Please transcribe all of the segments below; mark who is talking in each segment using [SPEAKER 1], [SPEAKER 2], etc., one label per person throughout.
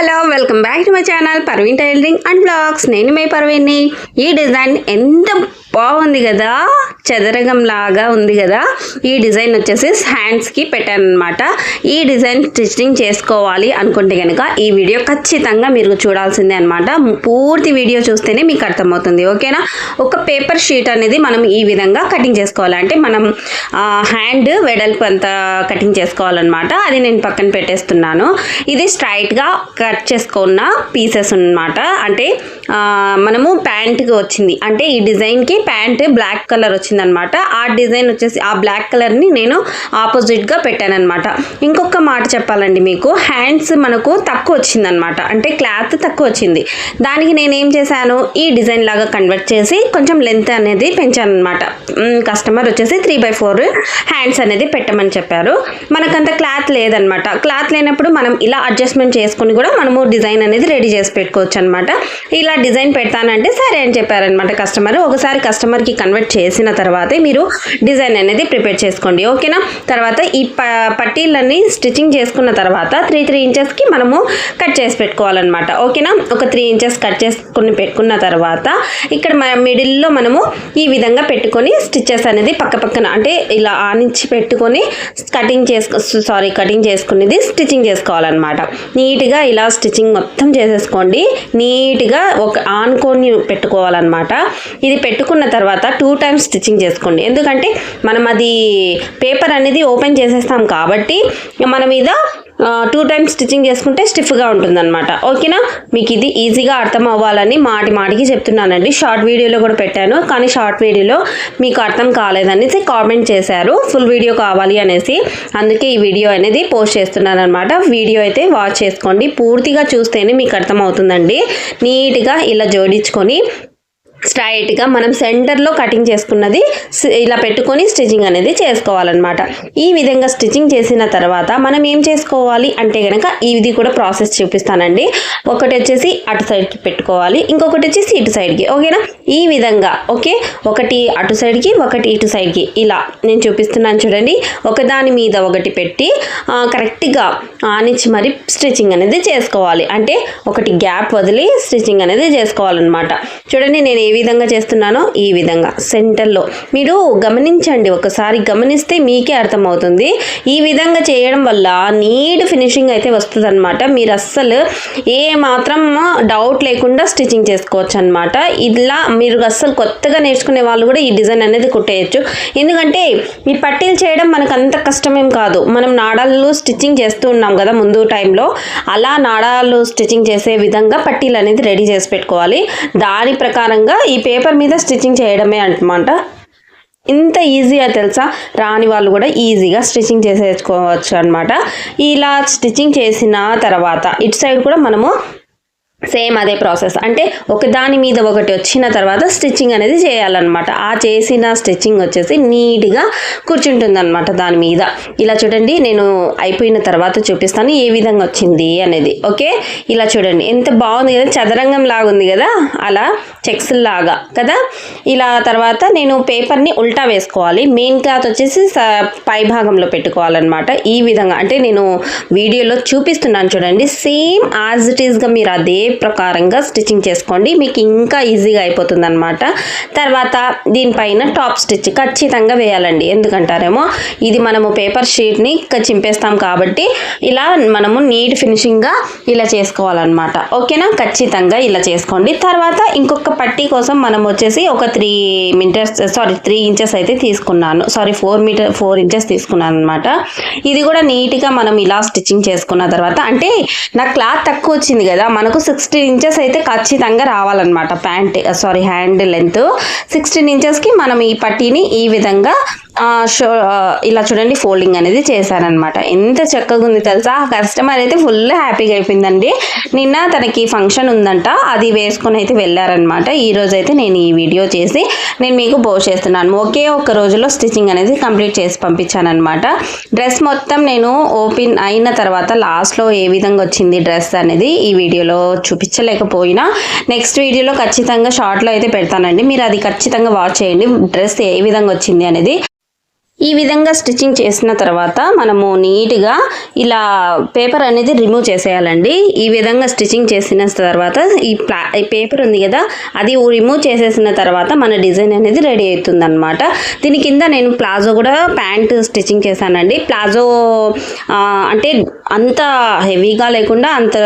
[SPEAKER 1] Hello welcome back to my channel Parveen tailoring and blogs. నేను మే పర్వీన్ని. ఈ design ఎంత బాగుంది కదా? చదరగం లాగా ఉంది కదా? ఈ డిజైన్ వచ్చేసి హ్యాండ్స్కి పెట్టాను అనమాట ఈ డిజైన్ స్టిచ్చింగ్ చేసుకోవాలి అనుకుంటే కనుక ఈ వీడియో ఖచ్చితంగా మీరు చూడాల్సిందే అనమాట పూర్తి వీడియో చూస్తేనే మీకు అర్థమవుతుంది ఓకేనా? ఒక పేపర్ షీట్ అనేది మనం ఈ విధంగా కటింగ్ చేసుకోవాలి. అంటే మనం హ్యాండ్ వెడల్పు అంత కటింగ్ చేసుకోవాలన్నమాట. అది నేను పక్కన పెట్టేస్తున్నాను. ఇది స్ట్రైట్గా కట్ చేసుకున్న పీసెస్ అన్నమాట. అంటే మనము ప్యాంట్కి వచ్చింది. అంటే ఈ డిజైన్కి ప్యాంట్ బ్లాక్ కలర్ వచ్చిందనమాట. ఆ డిజైన్ వచ్చేసి ఆ బ్లాక్ కలర్ని నేను ఆపోజిట్గా పెట్టానమాట ఇంకొక మాట చెప్పాలండి మీకు. హ్యాండ్స్ మనకు తక్కువ వచ్చిందనమాట. అంటే క్లాత్ తక్కువ వచ్చింది. దానికి నేనేం చేశాను? ఈ డిజైన్ లాగా కన్వర్ట్ చేసి కొంచెం లెంత్ అనేది పెంచాను అనమాట కస్టమర్ వచ్చేసి త్రీ బై ఫోర్ హ్యాండ్స్ అనేది పెట్టమని చెప్పారు. మనకంత క్లాత్ లేదనమాట. క్లాత్ లేనప్పుడు మనం ఇలా అడ్జస్ట్మెంట్ చేసుకుని కూడా మనము డిజైన్ అనేది రెడీ చేసి పెట్టుకోవచ్చు అనమాట ఇలా డిజైన్ పెడతానంటే సరే అని చెప్పారనమాట కస్టమర్ ఒకసారి కస్టమర్కి కన్వర్ట్ చేసిన తర్వాతే మీరు డిజైన్ అనేది ప్రిపేర్ చేసుకోండి. ఓకేనా తర్వాత ఈ ప పట్టీలన్నీ స్టిచ్చింగ్ చేసుకున్న తర్వాత త్రీ త్రీ ఇంచెస్కి మనము కట్ చేసి పెట్టుకోవాలన్నమాట ఓకేనా ఒక త్రీ ఇంచెస్ కట్ చేసుకుని పెట్టుకున్న తర్వాత ఇక్కడ మన మిడిల్లో మనము ఈ విధంగా పెట్టుకొని స్టిచ్చెస్ అనేది పక్క పక్కన అంటే ఇలా ఆనించి పెట్టుకొని కటింగ్ చేసుకో సారీ కటింగ్ చేసుకునేది స్టిచ్చింగ్ చేసుకోవాలన్నమాట. నీట్గా ఇలా స్టిచ్చింగ్ మొత్తం చేసేసుకోండి. నీట్గా ఒక ఆనుకొని పెట్టుకోవాలన్నమాట. ఇది పెట్టుకున్న తర్వాత టూ టైమ్స్ స్టిచ్చింగ్ చేసుకోండి. ఎందుకంటే మనం అది పేపర్ అనేది ఓపెన్ చేసేస్తాం కాబట్టి మన మీద టూ టైమ్స్ స్టిచ్చింగ్ చేసుకుంటే స్టిఫ్గా ఉంటుందన్నమాట. ఓకేనా? మీకు ఇది ఈజీగా అర్థం అవ్వాలని మాటి మాటికి చెప్తున్నానండి. షార్ట్ వీడియోలో కూడా పెట్టాను కానీ షార్ట్ వీడియోలో మీకు అర్థం కాలేదనేసి కామెంట్ చేశారు. ఫుల్ వీడియో కావాలి అనేసి అందుకే ఈ వీడియో అనేది పోస్ట్ చేస్తున్నాను అనమాట వీడియో అయితే వాచ్ చేసుకోండి. పూర్తిగా చూస్తేనే మీకు అర్థమవుతుందండి. నీట్గా ఇలా జోడించుకొని స్ట్రైట్గా మనం సెంటర్లో కటింగ్ చేసుకున్నది ఇలా పెట్టుకొని స్టిచ్చింగ్ అనేది చేసుకోవాలన్నమాట. ఈ విధంగా స్టిచ్చింగ్ చేసిన తర్వాత మనం ఏం చేసుకోవాలి అంటే కనుక ఇది కూడా ప్రాసెస్ చూపిస్తానండి. ఒకటి వచ్చేసి అటు సైడ్కి పెట్టుకోవాలి ఇంకొకటి వచ్చేసి ఇటు సైడ్కి ఓకేనా ఈ విధంగా ఓకే ఒకటి అటు సైడ్కి ఒకటి ఇటు సైడ్కి ఇలా నేను చూపిస్తున్నాను చూడండి. ఒకదాని మీద ఒకటి పెట్టి కరెక్ట్గా ఆనిచ్చి మరి స్టిచ్చింగ్ అనేది చేసుకోవాలి. అంటే ఒకటి గ్యాప్ వదిలి స్టిచ్చింగ్ అనేది చేసుకోవాలన్నమాట. చూడండి నేను విధంగా చేస్తున్నానో ఈ విధంగా సెంటర్లో. మీరు గమనించండి ఒకసారి గమనిస్తే మీకే అర్థమవుతుంది. ఈ విధంగా చేయడం వల్ల నీట్ ఫినిషింగ్ అయితే వస్తుంది మీరు అస్సలు ఏ మాత్రం డౌట్ లేకుండా స్టిచ్చింగ్ చేసుకోవచ్చు అనమాట ఇలా మీరు అస్సలు కొత్తగా నేర్చుకునే వాళ్ళు కూడా ఈ డిజైన్ అనేది కుట్టేయచ్చు. ఎందుకంటే ఈ పట్టీలు చేయడం మనకు అంత కష్టమేం కాదు. మనం నాడాలు స్టిచ్చింగ్ చేస్తూ ఉన్నాం కదా ముందు టైంలో. అలా నాడాలు స్టిచ్చింగ్ చేసే విధంగా పట్టీలు అనేది రెడీ చేసి పెట్టుకోవాలి. దాని ప్రకారంగా ఈ పేపర్ మీద స్టిచ్చింగ్ చేయడమే అనమాట ఇంత ఈజీగా తెలుసా? రాని వాళ్ళు కూడా ఈజీగా స్టిచ్చింగ్ చేసేసుకోవచ్చు అనమాట ఇలా స్టిచ్చింగ్ చేసిన తర్వాత ఇటు సైడ్ కూడా మనము సేమ్ అదే ప్రాసెస్. అంటే ఒక దాని మీద ఒకటి వచ్చిన తర్వాత స్టిచ్చింగ్ అనేది చేయాలన్నమాట. ఆ చేసిన స్టిచ్చింగ్ వచ్చేసి నీట్గా కూర్చుంటుంది దాని మీద. ఇలా చూడండి నేను అయిపోయిన తర్వాత చూపిస్తాను ఏ విధంగా వచ్చింది అనేది. ఓకే? ఇలా చూడండి. ఎంత బాగుంది కదా చదరంగం లాగా ఉంది కదా అలా చెక్స్ లాగా కదా. ఇలా తర్వాత నేను పేపర్ని ఉల్టా వేసుకోవాలి. మెయిన్ క్లాత్ వచ్చేసి స- పై భాగంలో పెట్టుకోవాలన్నమాట. ఈ విధంగా. అంటే నేను వీడియోలో చూపిస్తున్నాను చూడండి. సేమ్ యాజ్ ఇట్ ఈస్గా మీరు అదే ప్రకారంగా స్టిచ్చింగ్ చేసుకోండి. మీకు ఇంకా ఈజీగా అయిపోతుంది అనమాట తర్వాత దీనిపైన టాప్ స్టిచ్ ఖచ్చితంగా వేయాలండి. ఎందుకంటారేమో ఇది మనము పేపర్ షీట్ని చింపేస్తాం కాబట్టి ఇలా మనము నీట్ ఫినిషింగ్గా ఇలా చేసుకోవాలన్నమాట. ఓకేనా? ఖచ్చితంగా ఇలా చేసుకోండి. తర్వాత ఇంకొక పట్టీ కోసం మనం వచ్చేసి ఒక three meters sorry three inches అయితే తీసుకున్నాను. Sorry four meter four inches తీసుకున్నాను అనమాట ఇది కూడా నీట్గా మనం ఇలా స్టిచ్చింగ్ చేసుకున్న తర్వాత అంటే నా క్లాత్ తక్కువ వచ్చింది కదా మనకు సిక్స్టీన్ ఇంచెస్ అయితే ఖచ్చితంగా రావాలన్నమాట pant sorry hand length. Sixteen ఇంచెస్కి మనం ఈ పట్టీని ఈ విధంగా ఇలా చూడండి ఫోల్డింగ్ అనేది చేశారనమాట. ఎంత చక్కగా ఉంది తెలుసా? కస్టమర్ అయితే ఫుల్ హ్యాపీగా అయిపోయిందండి. నిన్న తనకి ఫంక్షన్ ఉందంట అది వేసుకొని అయితే వెళ్ళారనమాట. ఈ రోజు అయితే నేను ఈ వీడియో చేసి నేను మీకు పోస్ట్ చేస్తున్నాను. ఒకే ఒక్క రోజులో స్టిచ్చింగ్ అనేది కంప్లీట్ చేసి పంపించానమాట డ్రెస్ మొత్తం నేను ఓపెన్ అయిన తర్వాత లాస్ట్లో ఏ విధంగా వచ్చింది డ్రెస్ అనేది ఈ వీడియోలో చూపించలేకపోయినా నెక్స్ట్ వీడియోలో ఖచ్చితంగా షార్ట్లో అయితే పెడతానండి. మీరు అది ఖచ్చితంగా వాచ్ చేయండి. డ్రెస్ ఏ విధంగా వచ్చింది అనేది ఈ విధంగా స్టిచ్చింగ్ చేసిన తర్వాత మనము నీట్గా ఇలా పేపర్ అనేది రిమూవ్ చేసేయాలండి. ఈ విధంగా స్టిచ్చింగ్ చేసిన తర్వాత ఈ ప్లా ఈ పేపర్ ఉంది కదా అది రిమూవ్ చేసేసిన తర్వాత మన డిజైన్ అనేది రెడీ అవుతుంది అనమాట దీని కింద నేను ప్లాజో కూడా ప్యాంట్ స్టిచ్చింగ్ చేశానండి. ప్లాజో అంటే అంత హెవీగా లేకుండా అంత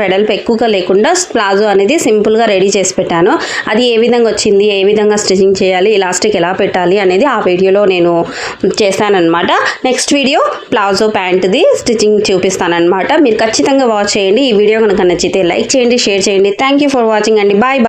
[SPEAKER 1] వెడల్పు ఎక్కువగా లేకుండా ప్లాజో అనేది సింపుల్గా రెడీ చేసి పెట్టాను. అది ఏ విధంగా వచ్చింది ఏ విధంగా స్టిచ్చింగ్ చేయాలి ఇలాస్టిక్ ఎలా పెట్టాలి అనేది ఆ వీడియోలో నేను చేశానన్నమాట నెక్స్ట్ వీడియో ప్లాజో ప్యాంట్ది స్టిచ్చింగ్ చూపిస్తానన్నమాట. మీరు ఖచ్చితంగా వాచ్ చేయండి. ఈ వీడియో కనుక నచ్చితే లైక్ చేయండి షేర్ చేయండి. థ్యాంక్ యూ ఫర్ వాచింగ్ అండి. Bye bye